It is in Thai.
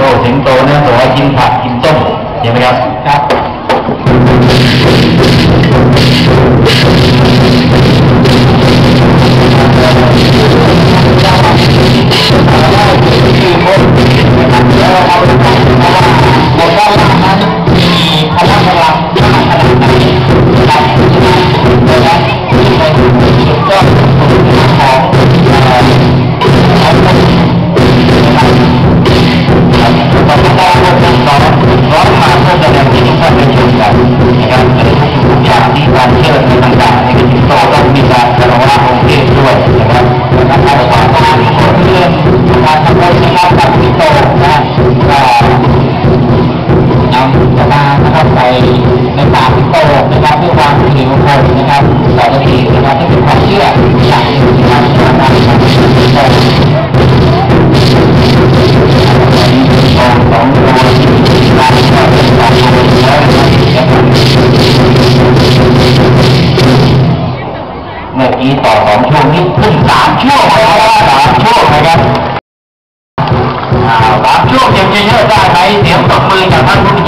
โอ้สิงโตเนี่ยบอกว่ากินผักกินต้มเห็นไหมครับ ครับ การทำบุญนะครับกับที่โตนะก็นำจะมานะครับไปในป่าที่โตนะครับเพื่อความสิริมงคลนะครับต่อไปอีกนะครับที่เป็นความเชื่ออย่างหนึ่งนะครับในการทำพี่โตของของเราการที่เราเป็นการทำแล้วนะครับเมื่อกี้ต่อสองช่วงนี้ขึ้นสามช่วงแล้วสามช่วงนะครับ อ่ามช่วงยังจะเยอะได้ไหมเสียงตบมือจากท่านผู้